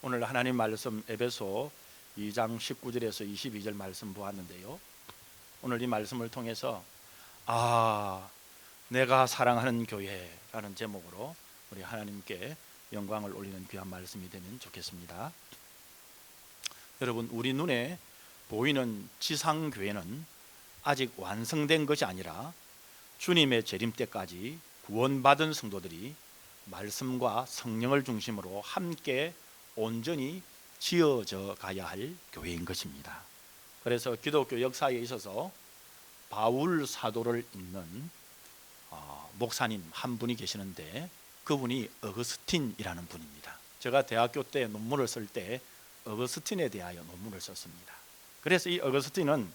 오늘 하나님 말씀 에베소 2장 19절에서 22절 말씀 보았는데요. 오늘 이 말씀을 통해서 아 내가 사랑하는 교회라는 제목으로 우리 하나님께 영광을 올리는 귀한 말씀이 되면 좋겠습니다. 여러분 우리 눈에 보이는 지상 교회는 아직 완성된 것이 아니라 주님의 재림 때까지 구원받은 성도들이 말씀과 성령을 중심으로 함께 온전히 지어져 가야 할 교회인 것입니다. 그래서 기독교 역사에 있어서 바울 사도를 잇는 어, 목사님 한 분이 계시는데 그분이 어거스틴이라는 분입니다. 제가 대학교 때 논문을 쓸 때 어거스틴에 대하여 논문을 썼습니다. 그래서 이 어거스틴은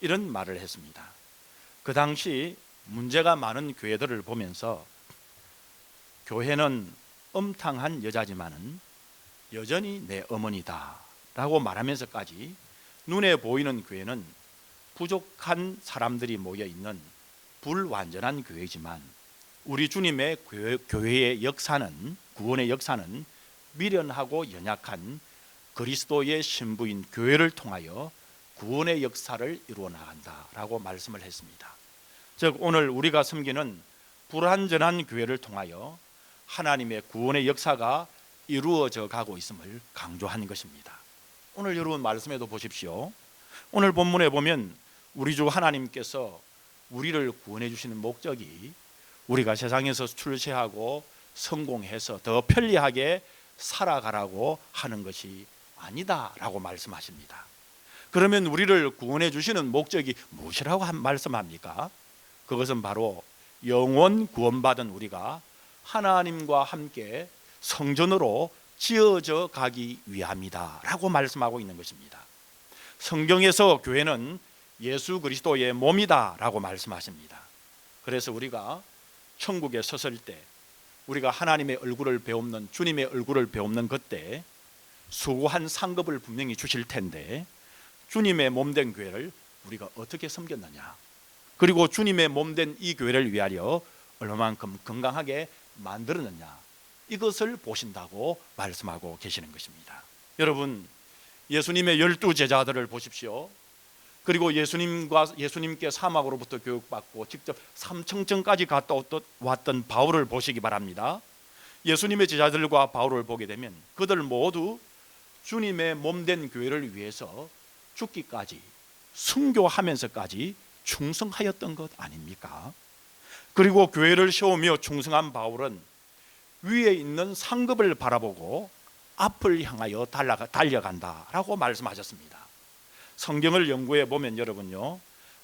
이런 말을 했습니다. 그 당시 문제가 많은 교회들을 보면서 교회는 음탕한 여자지만은 여전히 내 어머니다 라고 말하면서까지 눈에 보이는 교회는 부족한 사람들이 모여 있는 불완전한 교회지만 우리 주님의 교회, 교회의 역사는 구원의 역사는 미련하고 연약한 그리스도의 신부인 교회를 통하여 구원의 역사를 이루어 나간다라고 말씀을 했습니다. 즉 오늘 우리가 섬기는 불완전한 교회를 통하여 하나님의 구원의 역사가 이루어져 가고 있음을 강조한 것입니다. 오늘 여러분 말씀에도 보십시오. 오늘 본문에 보면 우리 주 하나님께서 우리를 구원해 주시는 목적이 우리가 세상에서 출세하고 성공해서 더 편리하게 살아가라고 하는 것이 아니다라고 말씀하십니다. 그러면 우리를 구원해 주시는 목적이 무엇이라고 말씀합니까? 그것은 바로 영원 구원받은 우리가 하나님과 함께 성전으로 지어져 가기 위함이다라고 말씀하고 있는 것입니다. 성경에서 교회는 예수 그리스도의 몸이다라고 말씀하십니다. 그래서 우리가 천국에 섰을 때 우리가 하나님의 얼굴을 배움는 주님의 얼굴을 배움는 그때 수고한 상급을 분명히 주실 텐데 주님의 몸된 교회를 우리가 어떻게 섬겼느냐 그리고 주님의 몸된 이 교회를 위하여 얼마만큼 건강하게 만들었느냐 이것을 보신다고 말씀하고 계시는 것입니다. 여러분 예수님의 열두 제자들을 보십시오. 그리고 예수님과 예수님께 사막으로부터 교육받고 직접 삼청천까지 갔다 왔던 바울을 보시기 바랍니다. 예수님의 제자들과 바울을 보게 되면 그들 모두 주님의 몸된 교회를 위해서 죽기까지 순교하면서까지 충성하였던 것 아닙니까? 그리고 교회를 세우며 충성한 바울은 위에 있는 상급을 바라보고 앞을 향하여 달려가, 달려간다라고 말씀하셨습니다. 성경을 연구해 보면 여러분요,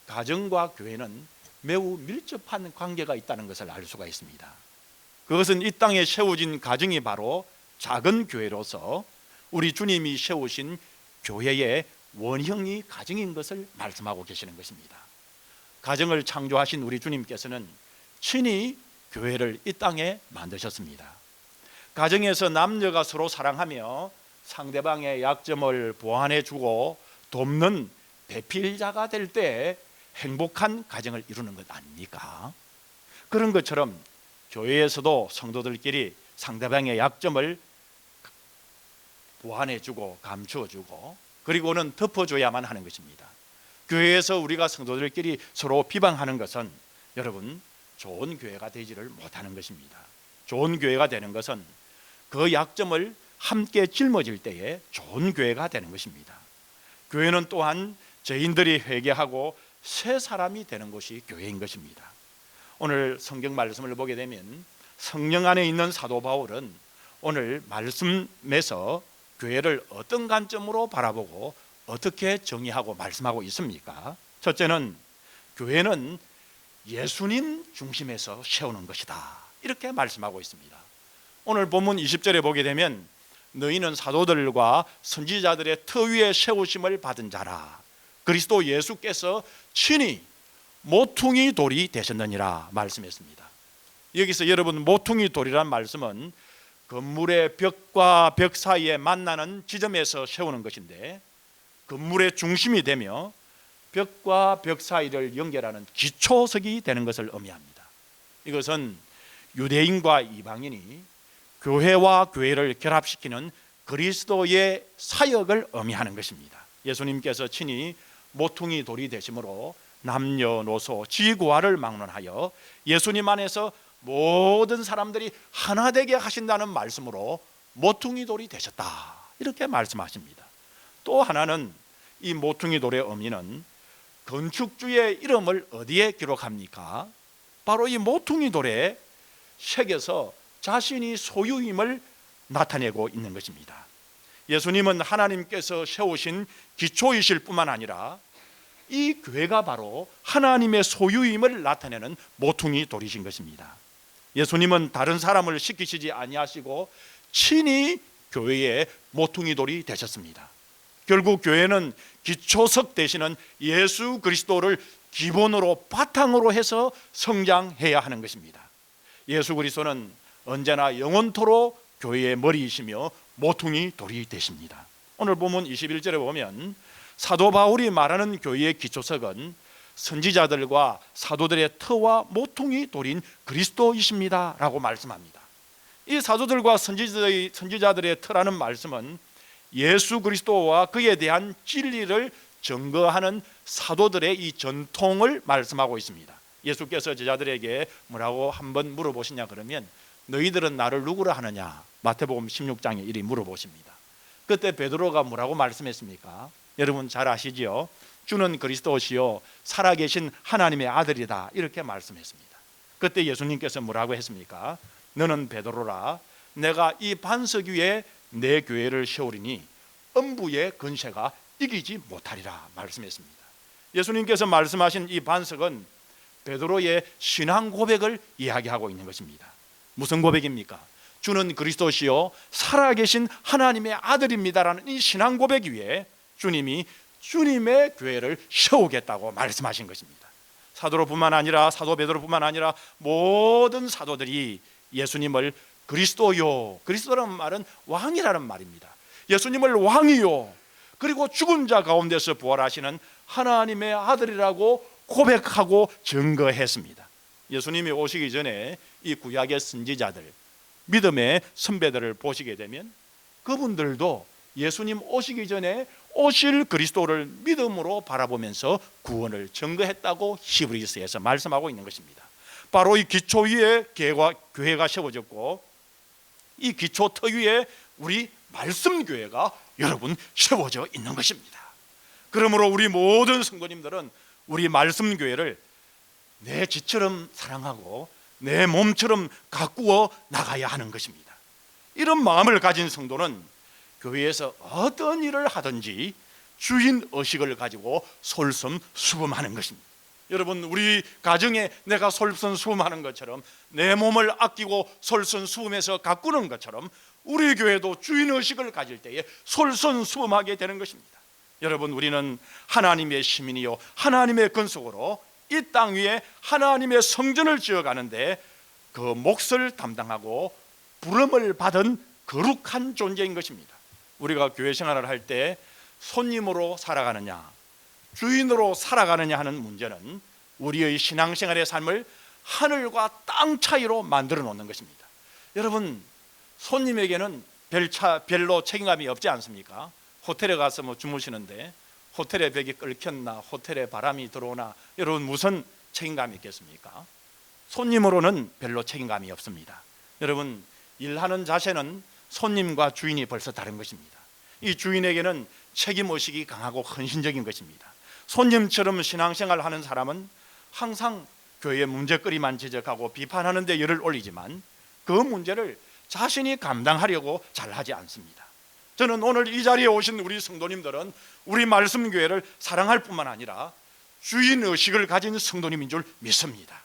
가정과 교회는 매우 밀접한 관계가 있다는 것을 알 수가 있습니다. 그것은 이 땅에 세워진 가정이 바로 작은 교회로서 우리 주님이 세우신 교회의 원형이 가정인 것을 말씀하고 계시는 것입니다. 가정을 창조하신 우리 주님께서는 친히 교회를 이 땅에 만드셨습니다. 가정에서 남녀가 서로 사랑하며 상대방의 약점을 보완해 주고 돕는 배필자가 될 때 행복한 가정을 이루는 것 아닙니까? 그런 것처럼 교회에서도 성도들끼리 상대방의 약점을 보완해 주고 감추어 주고 그리고는 덮어 줘야만 하는 것입니다. 교회에서 우리가 성도들끼리 서로 비방하는 것은 여러분 좋은 교회가 되지를 못하는 것입니다. 좋은 교회가 되는 것은 그 약점을 함께 짊어질 때에 좋은 교회가 되는 것입니다. 교회는 또한 죄인들이 회개하고 새 사람이 되는 것이 교회인 것입니다. 오늘 성경 말씀을 보게 되면 성령 안에 있는 사도 바울은 오늘 말씀에서 교회를 어떤 관점으로 바라보고 어떻게 정의하고 말씀하고 있습니까? 첫째는 교회는 예수님 중심에서 세우는 것이다. 이렇게 말씀하고 있습니다. 오늘 본문 20절에 보게 되면 너희는 사도들과 선지자들의 터 위에 세우심을 받은 자라. 그리스도 예수께서 친히 모퉁이 돌이 되셨느니라 말씀했습니다. 여기서 여러분 모퉁이 돌이란 말씀은 건물의 벽과 벽 사이에 만나는 지점에서 세우는 것인데 건물의 중심이 되며 벽과 벽 사이를 연결하는 기초석이 되는 것을 의미합니다. 이것은 유대인과 이방인이 교회와 교회를 결합시키는 그리스도의 사역을 의미하는 것입니다. 예수님께서 친히 모퉁이 돌이 되심으로 남녀노소 지구화를 막론하여 예수님 안에서 모든 사람들이 하나 되게 하신다는 말씀으로 모퉁이 돌이 되셨다. 이렇게 말씀하십니다. 또 하나는 이 모퉁이 돌의 의미는 건축주의 이름을 어디에 기록합니까? 바로 이 모퉁이 돌에 새겨서 자신이 소유임을 나타내고 있는 것입니다. 예수님은 하나님께서 세우신 기초이실 뿐만 아니라 이 교회가 바로 하나님의 소유임을 나타내는 모퉁이 돌이신 것입니다. 예수님은 다른 사람을 시키시지 아니하시고 친히 교회의 모퉁이 돌이 되셨습니다. 결국 교회는 기초석 되시는 예수 그리스도를 기본으로 바탕으로 해서 성장해야 하는 것입니다. 예수 그리스도는 언제나 영원토록 교회의 머리이시며 모퉁이 돌이 되십니다. 오늘 본문 21절에 보면 사도 바울이 말하는 교회의 기초석은 선지자들과 사도들의 터와 모퉁이 돌인 그리스도이십니다라고 말씀합니다. 이 사도들과 선지자들의 터라는 말씀은 예수 그리스도와 그에 대한 진리를 증거하는 사도들의 이 전통을 말씀하고 있습니다. 예수께서 제자들에게 뭐라고 한번 물어보시냐 그러면 너희들은 나를 누구라 하느냐 마태복음 16장에 이리 물어보십니다. 그때 베드로가 뭐라고 말씀했습니까? 여러분 잘 아시지요? 주는 그리스도시요 살아계신 하나님의 아들이다 이렇게 말씀했습니다. 그때 예수님께서 뭐라고 했습니까? 너는 베드로라 내가 이 반석 위에 내 교회를 세우리니 음부의 근세가 이기지 못하리라 말씀했습니다. 예수님께서 말씀하신 이 반석은 베드로의 신앙 고백을 이야기하고 있는 것입니다. 무슨 고백입니까? 주는 그리스도시요 살아계신 하나님의 아들입니다라는 이 신앙 고백 위에 주님이 주님의 교회를 세우겠다고 말씀하신 것입니다. 사도로뿐만 아니라 사도 베드로뿐만 아니라 모든 사도들이 예수님을 그리스도요 그리스도라는 말은 왕이라는 말입니다. 예수님을 왕이요 그리고 죽은 자 가운데서 부활하시는 하나님의 아들이라고 고백하고 증거했습니다. 예수님이 오시기 전에 이 구약의 선지자들 믿음의 선배들을 보시게 되면 그분들도 예수님 오시기 전에 오실 그리스도를 믿음으로 바라보면서 구원을 증거했다고 히브리서에서 말씀하고 있는 것입니다. 바로 이 기초 위에 교회가 세워졌고 이 기초 터 위에 우리 말씀 교회가 여러분 세워져 있는 것입니다. 그러므로 우리 모든 성도님들은 우리 말씀 교회를 내 지처럼 사랑하고 내 몸처럼 가꾸어 나가야 하는 것입니다. 이런 마음을 가진 성도는 교회에서 어떤 일을 하든지 주인 의식을 가지고 솔선수범하는 것입니다. 여러분 우리 가정에 내가 솔선수범하는 것처럼 내 몸을 아끼고 솔선수범해서 가꾸는 것처럼 우리 교회도 주인 의식을 가질 때에 솔선수범하게 되는 것입니다. 여러분 우리는 하나님의 시민이요 하나님의 근속으로 이 땅 위에 하나님의 성전을 지어가는데 그 몫을 담당하고 부름을 받은 거룩한 존재인 것입니다. 우리가 교회 생활을 할 때 손님으로 살아가느냐 주인으로 살아가느냐 하는 문제는 우리의 신앙생활의 삶을 하늘과 땅 차이로 만들어 놓는 것입니다. 여러분 손님에게는 별차 별로 책임감이 없지 않습니까? 호텔에 가서 뭐 주무시는데 호텔의 벽이 끓켰나 호텔에 바람이 들어오나 여러분 무슨 책임감이 있겠습니까? 손님으로는 별로 책임감이 없습니다. 여러분 일하는 자세는 손님과 주인이 벌써 다른 것입니다. 이 주인에게는 책임 의식이 강하고 헌신적인 것입니다. 손님처럼 신앙생활 하는 사람은 항상 교회의 문제거리만 지적하고 비판하는 데 열을 올리지만 그 문제를 자신이 감당하려고 잘하지 않습니다. 저는 오늘 이 자리에 오신 우리 성도님들은 우리 말씀 교회를 사랑할 뿐만 아니라 주인 의식을 가진 성도님인 줄 믿습니다.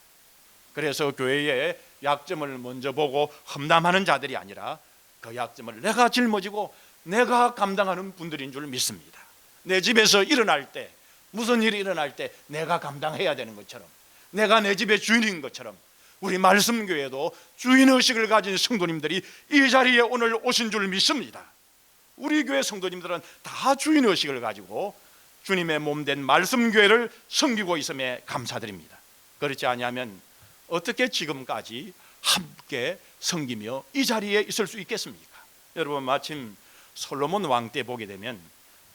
그래서 교회의 약점을 먼저 보고 험담하는 자들이 아니라 그 약점을 내가 짊어지고 내가 감당하는 분들인 줄 믿습니다. 내 집에서 일어날 때 무슨 일이 일어날 때 내가 감당해야 되는 것처럼 내가 내 집의 주인인 것처럼 우리 말씀 교회도 주인 의식을 가진 성도님들이 이 자리에 오늘 오신 줄 믿습니다. 우리 교회 성도님들은 다 주인 의식을 가지고 주님의 몸 된 말씀 교회를 섬기고 있음에 감사드립니다. 그렇지 아니하면 어떻게 지금까지 함께 섬기며 이 자리에 있을 수 있겠습니까? 여러분 마침 솔로몬 왕 때 보게 되면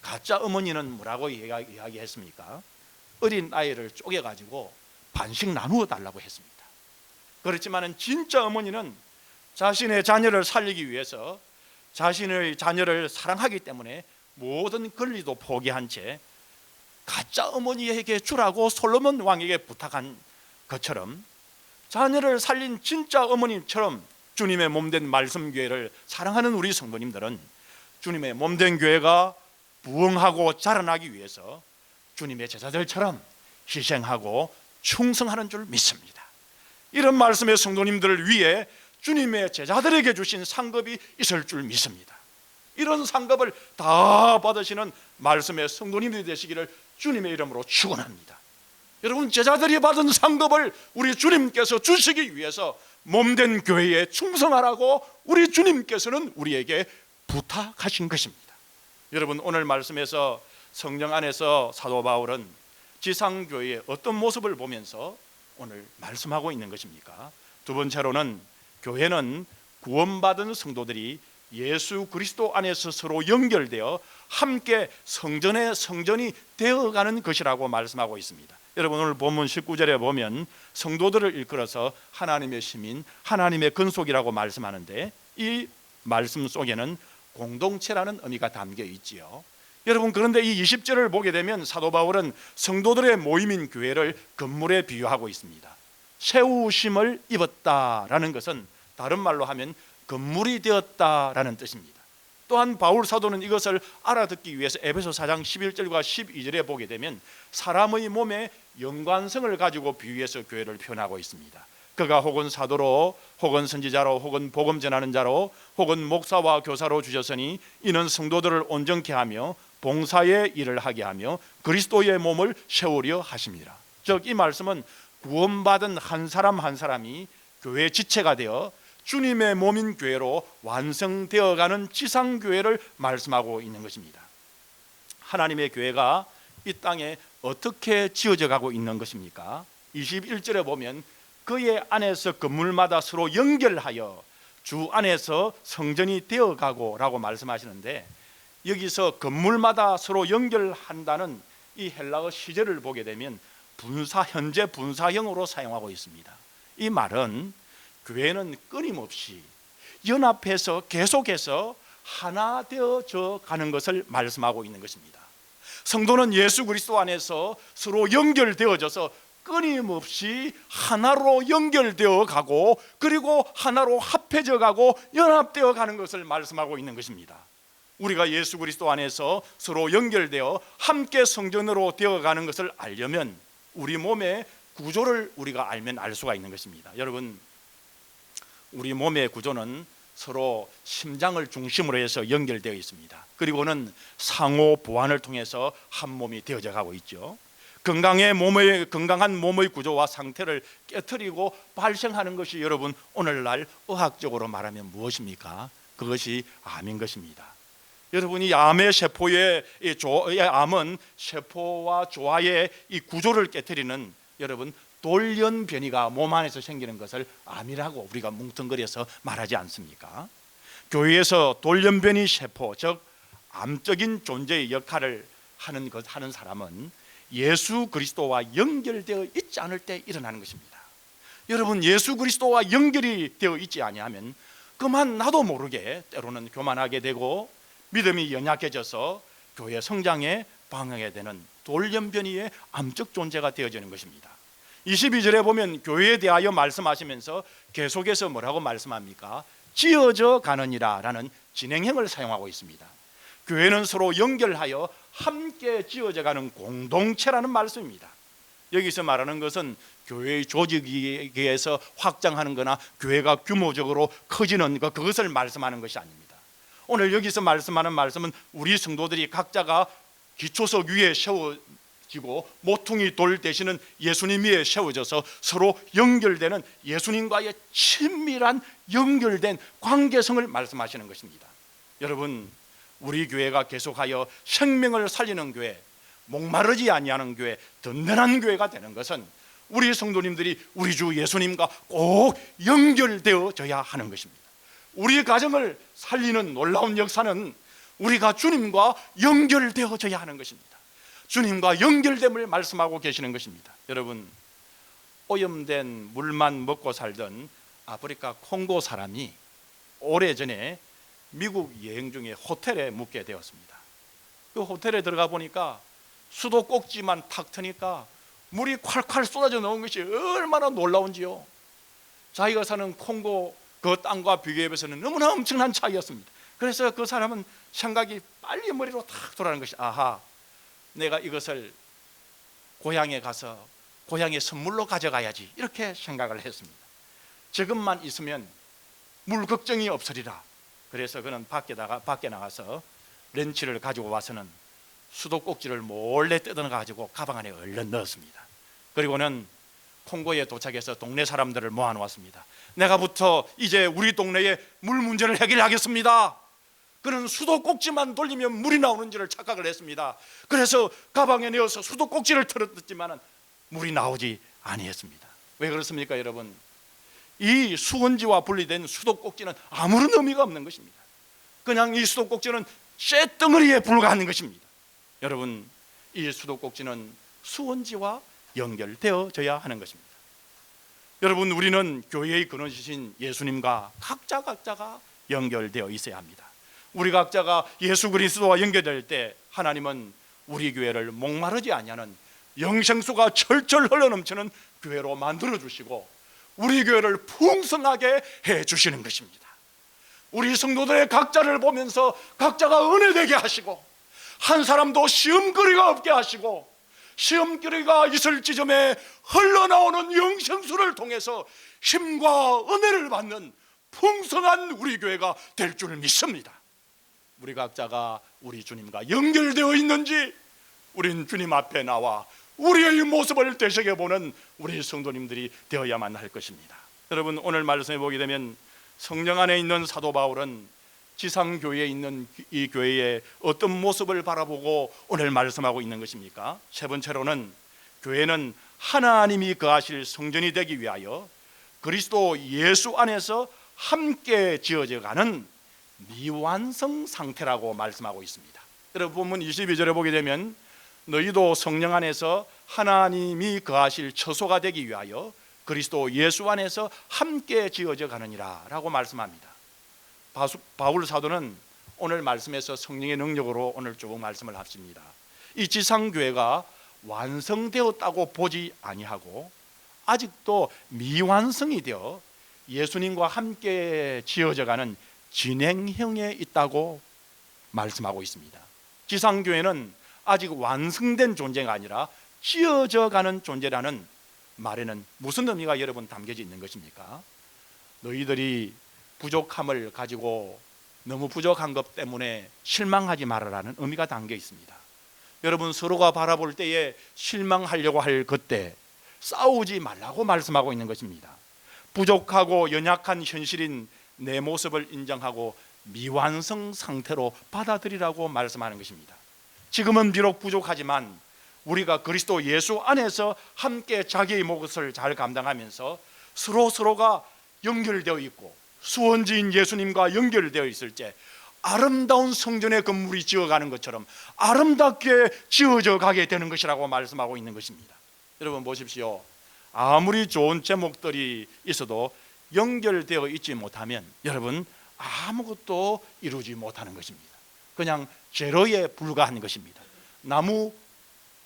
가짜 어머니는 뭐라고 이야- 이야기했습니까? 어린 아이를 쪼개 가지고 반씩 나누어 달라고 했습니다. 그렇지만은 진짜 어머니는 자신의 자녀를 살리기 위해서 자신의 자녀를 사랑하기 때문에 모든 권리도 포기한 채 가짜 어머니에게 주라고 솔로몬 왕에게 부탁한 것처럼 자녀를 살린 진짜 어머님처럼 주님의 몸된 말씀 교회를 사랑하는 우리 성도님들은 주님의 몸된 교회가 부흥하고 자라나기 위해서 주님의 제자들처럼 희생하고 충성하는 줄 믿습니다. 이런 말씀의 성도님들을 위해 주님의 제자들에게 주신 상급이 있을 줄 믿습니다. 이런 상급을 다 받으시는 말씀의 성도님들이 되시기를 주님의 이름으로 축원합니다. 여러분 제자들이 받은 상급을 우리 주님께서 주시기 위해서 몸된 교회에 충성하라고 우리 주님께서는 우리에게 부탁하신 것입니다. 여러분 오늘 말씀에서 성령 안에서 사도 바울은 지상 교회의 어떤 모습을 보면서 오늘 말씀하고 있는 것입니까? 두 번째로는 교회는 구원받은 성도들이 예수 그리스도 안에서 서로 연결되어 함께 성전의 성전이 되어가는 것이라고 말씀하고 있습니다. 여러분 오늘 본문 19절에 보면 성도들을 일컬어서 하나님의 시민, 하나님의 근속이라고 말씀하는데 이 말씀 속에는 공동체라는 의미가 담겨 있지요. 여러분 그런데 이 20절을 보게 되면 사도 바울은 성도들의 모임인 교회를 건물에 비유하고 있습니다. 세우심을 입었다라는 것은 다른 말로 하면 건물이 되었다라는 뜻입니다. 또한 바울 사도는 이것을 알아듣기 위해서 에베소 4장 11절과 12절에 보게 되면 사람의 몸에 연관성을 가지고 비유해서 교회를 표현하고 있습니다. 그가 혹은 사도로 혹은 선지자로 혹은 복음 전하는 자로 혹은 목사와 교사로 주셨으니 이는 성도들을 온전케 하며 봉사의 일을 하게 하며 그리스도의 몸을 세우려 하십니다. 즉 이 말씀은 구원받은 한 사람 한 사람이 교회 지체가 되어 주님의 몸인 교회로 완성되어 가는 지상 교회를 말씀하고 있는 것입니다. 하나님의 교회가 이 땅에 어떻게 지어져 가고 있는 것입니까? 21절에 보면 그의 안에서 건물마다 서로 연결하여 주 안에서 성전이 되어 가고라고 말씀하시는데 여기서 건물마다 서로 연결한다는 이 헬라어 시제를 보게 되면 분사 현재 분사형으로 사용하고 있습니다. 이 말은 교회는 끊임없이 연합해서 계속해서 하나 되어져 가는 것을 말씀하고 있는 것입니다. 성도는 예수 그리스도 안에서 서로 연결되어져서 끊임없이 하나로 연결되어 가고 그리고 하나로 합해져 가고 연합되어 가는 것을 말씀하고 있는 것입니다. 우리가 예수 그리스도 안에서 서로 연결되어 함께 성전으로 되어 가는 것을 알려면 우리 몸의 구조를 우리가 알면 알 수가 있는 것입니다. 여러분 우리 몸의 구조는 서로 심장을 중심으로 해서 연결되어 있습니다. 그리고는 상호 보완을 통해서 한 몸이 되어져 가고 있죠. 건강의 몸의 건강한 몸의 구조와 상태를 깨뜨리고 발생하는 것이 여러분 오늘날 의학적으로 말하면 무엇입니까? 그것이 암인 것입니다. 여러분이 암의 세포의 이 조, 이 암은 세포와 조화의 이 구조를 깨뜨리는 여러분 돌연 변이가 몸 안에서 생기는 것을 암이라고 우리가 뭉뚱그려서 말하지 않습니까? 교회에서 돌연 변이 세포 즉 암적인 존재의 역할을 하는 것 하는 사람은 예수 그리스도와 연결되어 있지 않을 때 일어나는 것입니다. 여러분 예수 그리스도와 연결이 되어 있지 아니하면 그만 나도 모르게 때로는 교만하게 되고 믿음이 연약해져서 교회 성장에 방해가 되는 돌연변이의 암적 존재가 되어지는 것입니다. 22절에 보면 교회에 대하여 말씀하시면서 계속해서 뭐라고 말씀합니까? 지어져 가느니라라는 진행형을 사용하고 있습니다. 교회는 서로 연결하여 함께 지어져 가는 공동체라는 말씀입니다. 여기서 말하는 것은 교회의 조직에 의해서 확장하는 거나 교회가 규모적으로 커지는 것 그것을 말씀하는 것이 아닙니다. 오늘 여기서 말씀하는 말씀은 우리 성도들이 각자가 기초석 위에 세워지고 모퉁이 돌 대신은 예수님 위에 세워져서 서로 연결되는 예수님과의 친밀한 연결된 관계성을 말씀하시는 것입니다. 여러분 우리 교회가 계속하여 생명을 살리는 교회, 목마르지 아니하는 교회, 든든한 교회가 되는 것은 우리 성도님들이 우리 주 예수님과 꼭 연결되어져야 하는 것입니다. 우리 가정을 살리는 놀라운 역사는 우리가 주님과 연결되어져야 하는 것입니다. 주님과 연결됨을 말씀하고 계시는 것입니다. 여러분 오염된 물만 먹고 살던 아프리카 콩고 사람이 오래전에 미국 여행 중에 호텔에 묵게 되었습니다. 그 호텔에 들어가 보니까 수도 꼭지만 탁 트니까 물이 콸콸 쏟아져 나온 것이 얼마나 놀라운지요. 자기가 사는 콩고 그 땅과 비교해 봐서는 너무나 엄청난 차이였습니다. 그래서 그 사람은 생각이 빨리 머리로 탁 돌아가는 것이 아하 내가 이것을 고향에 가서 고향에 선물로 가져가야지 이렇게 생각을 했습니다. 지금만 있으면 물 걱정이 없으리라. 그래서 그는 밖에다가 밖에 나가서 렌치를 가지고 와서는 수도꼭지를 몰래 뜯어 가지고 가방 안에 얼른 넣었습니다. 그리고는 콩고에 도착해서 동네 사람들을 모아 놓았습니다. 내가부터 이제 우리 동네에 물 문제를 해결하겠습니다. 그는 수도꼭지만 돌리면 물이 나오는지를 착각을 했습니다. 그래서 가방에 넣어서 수도꼭지를 틀었지만은 물이 나오지 아니했습니다. 왜 그렇습니까, 여러분? 이 수원지와 분리된 수도꼭지는 아무런 의미가 없는 것입니다. 그냥 이 수도꼭지는 쇠덩어리에 불과한 것입니다. 여러분, 이 수도꼭지는 수원지와 연결되어져야 하는 것입니다. 여러분, 우리는 교회의 근원이신 예수님과 각자 각자가 연결되어 있어야 합니다. 우리 각자가 예수 그리스도와 연결될 때 하나님은 우리 교회를 목마르지 아니하는 영생수가 철철 흘러넘치는 교회로 만들어 주시고 우리 교회를 풍성하게 해 주시는 것입니다. 우리 성도들의 각자를 보면서 각자가 은혜되게 하시고 한 사람도 시험거리가 없게 하시고 시험거리가 있을 지점에 흘러나오는 영생수를 통해서 힘과 은혜를 받는 풍성한 우리 교회가 될 줄 믿습니다. 우리 각자가 우리 주님과 연결되어 있는지 우린 주님 앞에 나와 우리의 모습을 되새겨 보는 우리 성도님들이 되어야만 할 것입니다. 여러분 오늘 말씀해 보게 되면 성령 안에 있는 사도 바울은 지상 교회에 있는 이 교회의 어떤 모습을 바라보고 오늘 말씀하고 있는 것입니까? 세 번째로는 교회는 하나님이 거하실 성전이 되기 위하여 그리스도 예수 안에서 함께 지어져 가는 미완성 상태라고 말씀하고 있습니다. 여러분 본문 22절에 보게 되면 너희도 성령 안에서 하나님이 거하실 처소가 되기 위하여 그리스도 예수 안에서 함께 지어져 가느니라라고 말씀합니다. 바울 사도는 오늘 말씀에서 성령의 능력으로 오늘 조금 말씀을 합니다. 이 지상 교회가 완성되었다고 보지 아니하고 아직도 미완성이 되어 예수님과 함께 지어져 가는 진행형에 있다고 말씀하고 있습니다. 지상 교회는 아직 완성된 존재가 아니라 지어져 가는 존재라는 말에는 무슨 의미가 여러분 담겨져 있는 것입니까? 너희들이 부족함을 가지고 너무 부족한 것 때문에 실망하지 말아라는 의미가 담겨 있습니다. 여러분 서로가 바라볼 때에 실망하려고 할 그때 싸우지 말라고 말씀하고 있는 것입니다. 부족하고 연약한 현실인 내 모습을 인정하고 미완성 상태로 받아들이라고 말씀하는 것입니다. 지금은 비록 부족하지만 우리가 그리스도 예수 안에서 함께 자기의 몫을 잘 감당하면서 서로 서로가 연결되어 있고 수원지인 예수님과 연결되어 있을 때 아름다운 성전의 건물이 지어가는 것처럼 아름답게 지어져 가게 되는 것이라고 말씀하고 있는 것입니다. 여러분 보십시오. 아무리 좋은 제목들이 있어도 연결되어 있지 못하면 여러분 아무것도 이루지 못하는 것입니다. 그냥 제로에 불과한 것입니다. 나무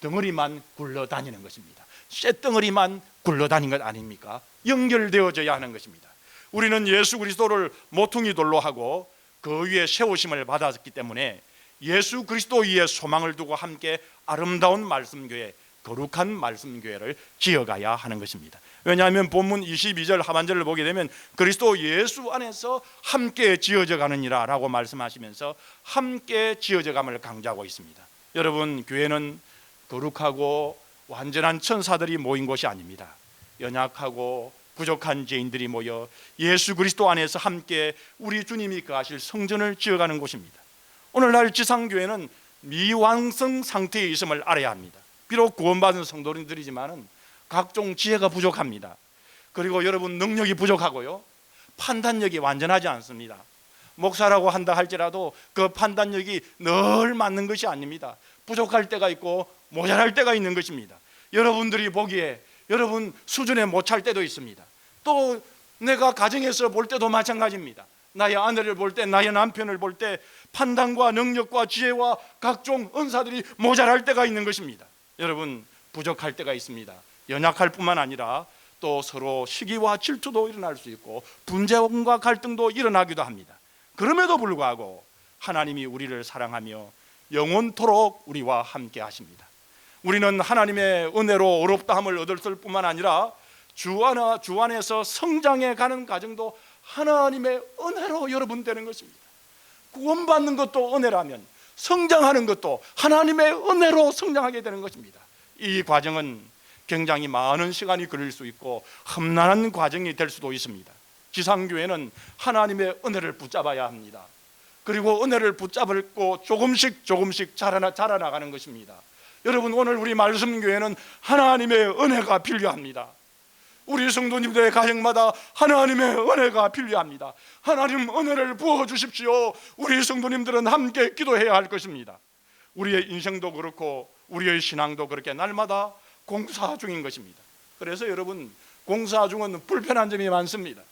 덩어리만 굴러다니는 것입니다. 쇳덩어리만 굴러다니는 것 아닙니까? 연결되어져야 하는 것입니다. 우리는 예수 그리스도를 모퉁이 돌로 하고 그 위에 세우심을 받았기 때문에 예수 그리스도 위에 소망을 두고 함께 아름다운 말씀교회, 거룩한 말씀교회를 지어가야 하는 것입니다. 왜냐하면 본문 22절 하반절을 보게 되면 그리스도 예수 안에서 함께 지어져 가느니라라고 말씀하시면서 함께 지어져 감을 강조하고 있습니다. 여러분 교회는 거룩하고 완전한 천사들이 모인 곳이 아닙니다. 연약하고 부족한 죄인들이 모여 예수 그리스도 안에서 함께 우리 주님이 거하실 성전을 지어가는 곳입니다. 오늘날 지상교회는 미완성 상태에 있음을 알아야 합니다. 비록 구원받은 성도님들이지만은 각종 지혜가 부족합니다. 그리고 여러분 능력이 부족하고요. 판단력이 완전하지 않습니다. 목사라고 한다 할지라도 그 판단력이 늘 맞는 것이 아닙니다. 부족할 때가 있고 모자랄 때가 있는 것입니다. 여러분들이 보기에 여러분 수준에 못 찰 때도 있습니다. 또 내가 가정에서 볼 때도 마찬가지입니다. 나의 아내를 볼 때, 나의 남편을 볼 때 판단과 능력과 지혜와 각종 은사들이 모자랄 때가 있는 것입니다. 여러분 부족할 때가 있습니다. 연약할 뿐만 아니라 또 서로 시기와 질투도 일어날 수 있고 분쟁과 갈등도 일어나기도 합니다. 그럼에도 불구하고 하나님이 우리를 사랑하며 영원토록 우리와 함께 하십니다. 우리는 하나님의 은혜로 어렵다함을 얻을 뿐만 아니라 주 안에 주 안에서 성장해 가는 과정도 하나님의 은혜로 여러분 되는 것입니다. 구원받는 것도 은혜라면 성장하는 것도 하나님의 은혜로 성장하게 되는 것입니다. 이 과정은 굉장히 많은 시간이 걸릴 수 있고 험난한 과정이 될 수도 있습니다. 지상교회는 하나님의 은혜를 붙잡아야 합니다. 그리고 은혜를 붙잡고 조금씩 조금씩 자라나 자라나가는 것입니다. 여러분 오늘 우리 말씀 교회는 하나님의 은혜가 필요합니다. 우리 성도님들의 가정마다 하나님의 은혜가 필요합니다. 하나님 은혜를 부어 주십시오. 우리 성도님들은 함께 기도해야 할 것입니다. 우리의 인생도 그렇고 우리의 신앙도 그렇게 날마다 공사 중인 것입니다. 그래서 여러분 공사 중은 불편한 점이 많습니다.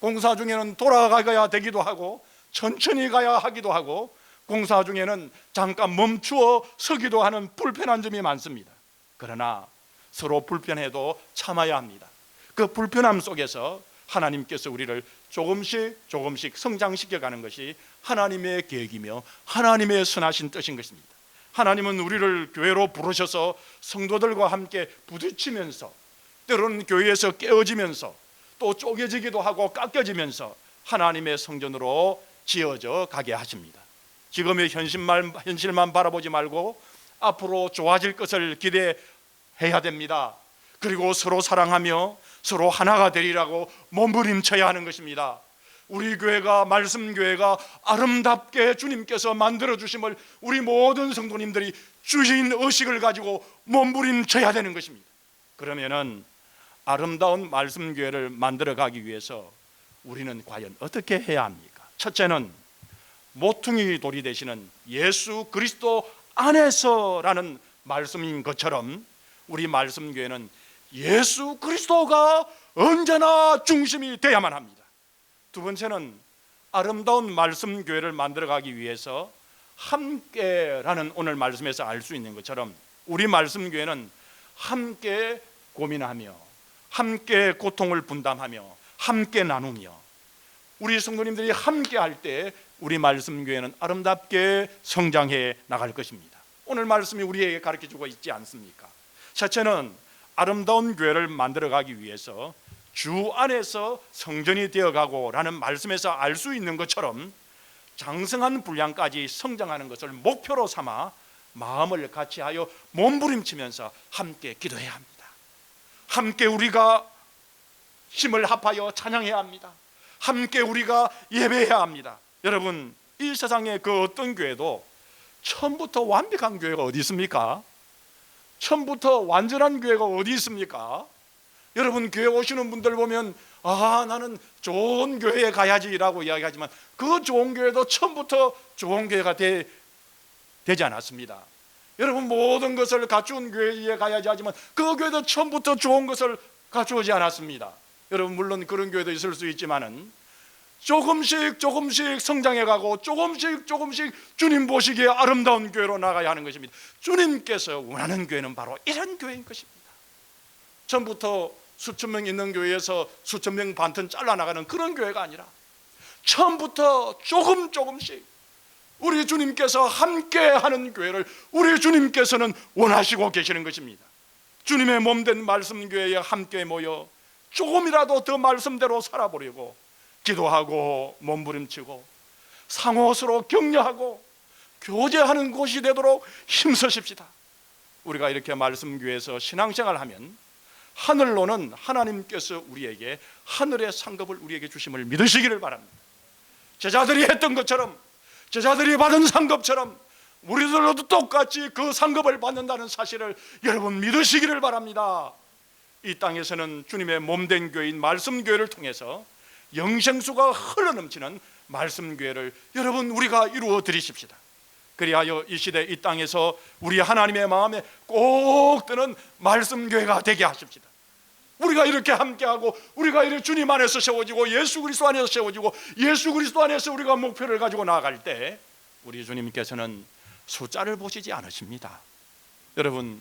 공사 중에는 돌아가야 되기도 하고 천천히 가야 하기도 하고 공사 중에는 잠깐 멈추어 서기도 하는 불편한 점이 많습니다. 그러나 서로 불편해도 참아야 합니다. 그 불편함 속에서 하나님께서 우리를 조금씩 조금씩 성장시켜 가는 것이 하나님의 계획이며 하나님의 선하신 뜻인 것입니다. 하나님은 우리를 교회로 부르셔서 성도들과 함께 부딪히면서 때로는 교회에서 깨어지면서 또 쪼개지기도 하고 깎여지면서 하나님의 성전으로 지어져 가게 하십니다. 지금의 현실만, 현실만 바라보지 말고 앞으로 좋아질 것을 기대해야 됩니다. 그리고 서로 사랑하며 서로 하나가 되리라고 몸부림쳐야 하는 것입니다. 우리 교회가 말씀 교회가 아름답게 주님께서 만들어 주심을 우리 모든 성도님들이 주신 의식을 가지고 몸부림쳐야 되는 것입니다. 그러면은 아름다운 말씀 교회를 만들어 가기 위해서 우리는 과연 어떻게 해야 합니까? 첫째는 모퉁이 돌이 되시는 예수 그리스도 안에서라는 말씀인 것처럼 우리 말씀 교회는 예수 그리스도가 언제나 중심이 되어야만 합니다. 두 번째는 아름다운 말씀 교회를 만들어 가기 위해서 함께라는 오늘 말씀에서 알 수 있는 것처럼 우리 말씀 교회는 함께 고민하며 함께 고통을 분담하며 함께 나누며 우리 성도님들이 함께 할 때 우리 말씀 교회는 아름답게 성장해 나갈 것입니다. 오늘 말씀이 우리에게 가르쳐 주고 있지 않습니까? 첫째는 아름다운 교회를 만들어 가기 위해서 주 안에서 성전이 되어 가고라는 말씀에서 알 수 있는 것처럼 장성한 분량까지 성장하는 것을 목표로 삼아 마음을 같이하여 몸부림치면서 함께 기도해야 합니다. 함께 우리가 힘을 합하여 찬양해야 합니다. 함께 우리가 예배해야 합니다. 여러분, 이 세상에 그 어떤 교회도 처음부터 완벽한 교회가 어디 있습니까? 처음부터 완전한 교회가 어디 있습니까? 여러분 교회 오시는 분들 보면 아 나는 좋은 교회에 가야지라고 이야기하지만 그 좋은 교회도 처음부터 좋은 교회가 되, 되지 않았습니다. 여러분 모든 것을 갖춘 교회에 가야지 하지만 그 교회도 처음부터 좋은 것을 갖추지 않았습니다. 여러분 물론 그런 교회도 있을 수 있지만은 조금씩 조금씩 성장해 가고 조금씩 조금씩 주님 보시기에 아름다운 교회로 나가야 하는 것입니다. 주님께서 원하는 교회는 바로 이런 교회인 것입니다. 처음부터 수천 명 있는 교회에서 수천 명 반튼 잘라 나가는 그런 교회가 아니라 처음부터 조금 조금씩 우리 주님께서 함께 하는 교회를 우리 주님께서는 원하시고 계시는 것입니다. 주님의 몸된 말씀 교회에 함께 모여 조금이라도 더 말씀대로 살아보려고 기도하고 몸부림치고 상호 서로 격려하고 교제하는 곳이 되도록 힘쓰십시다. 우리가 이렇게 말씀 교회에서 신앙생활 하면 하늘로는 하나님께서 우리에게 하늘의 상급을 우리에게 주심을 믿으시기를 바랍니다. 제자들이 했던 것처럼 제자들이 받은 상급처럼 우리들도 똑같이 그 상급을 받는다는 사실을 여러분 믿으시기를 바랍니다. 이 땅에서는 주님의 몸된 교인 말씀 교회를 통해서 영생수가 흘러 넘치는 말씀 교회를 여러분 우리가 이루어 드리십시다. 그리하여 이 시대 이 땅에서 우리 하나님의 마음에 꼭 드는 말씀 교회가 되게 하십시다. 우리가 이렇게 함께하고 우리가 이렇게 주님 안에서 세워지고 예수 그리스도 안에서 세워지고 예수 그리스도 안에서 우리가 목표를 가지고 나아갈 때 우리 주님께서는 숫자를 보시지 않으십니다. 여러분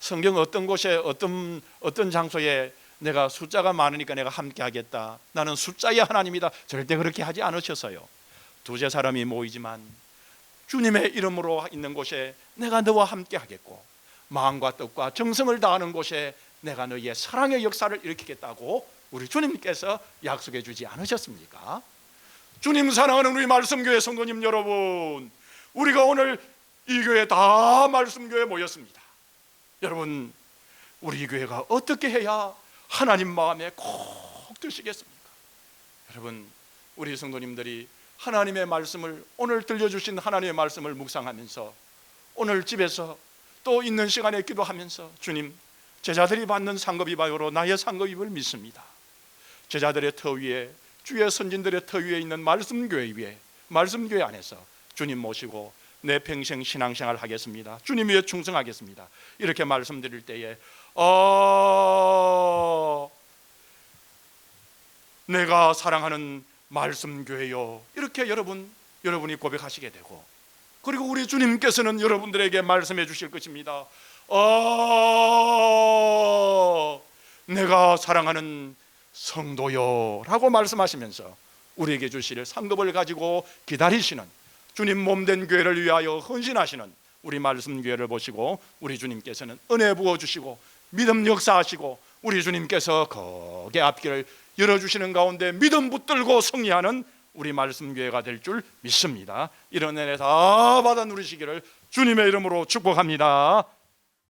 성경 어떤 곳에 어떤 어떤 장소에 내가 숫자가 많으니까 내가 함께 하겠다. 나는 숫자의 하나님이다. 절대 그렇게 하지 않으셔서요. 두세 사람이 모이지만 주님의 이름으로 있는 곳에 내가 너와 함께 하겠고 마음과 뜻과 정성을 다하는 곳에 내가 너희의 사랑의 역사를 일으키겠다고 우리 주님께서 약속해 주지 않으셨습니까? 주님 사랑하는 우리 말씀교회 성도님 여러분, 우리가 오늘 이 교회 다 말씀교회 모였습니다. 여러분, 우리 교회가 어떻게 해야 하나님 마음에 콕 드시겠습니까? 여러분, 우리 성도님들이 하나님의 말씀을 오늘 들려주신 하나님의 말씀을 묵상하면서 오늘 집에서 또 있는 시간에 기도하면서 주님 제자들이 받는 상급이 바로 나의 상급임을 믿습니다. 제자들의 터 위에 주의 선진들의 터 위에 있는 말씀 교회 위에 말씀 교회 안에서 주님 모시고 내 평생 신앙생활 하겠습니다. 주님 위에 충성하겠습니다. 이렇게 말씀드릴 때에 어 내가 사랑하는 말씀 교회요. 이렇게 여러분 여러분이 고백하시게 되고 그리고 우리 주님께서는 여러분들에게 말씀해 주실 것입니다. 어 내가 사랑하는 성도요 라고 말씀하시면서 우리에게 주실 상급을 가지고 기다리시는 주님 몸된 교회를 위하여 헌신하시는 우리 말씀 교회를 보시고 우리 주님께서는 은혜 부어 주시고 믿음 역사하시고 우리 주님께서 거기 앞길을 열어 주시는 가운데 믿음 붙들고 승리하는 우리 말씀 교회가 될 줄 믿습니다. 이런 은혜 다 받아 누리시기를 주님의 이름으로 축복합니다.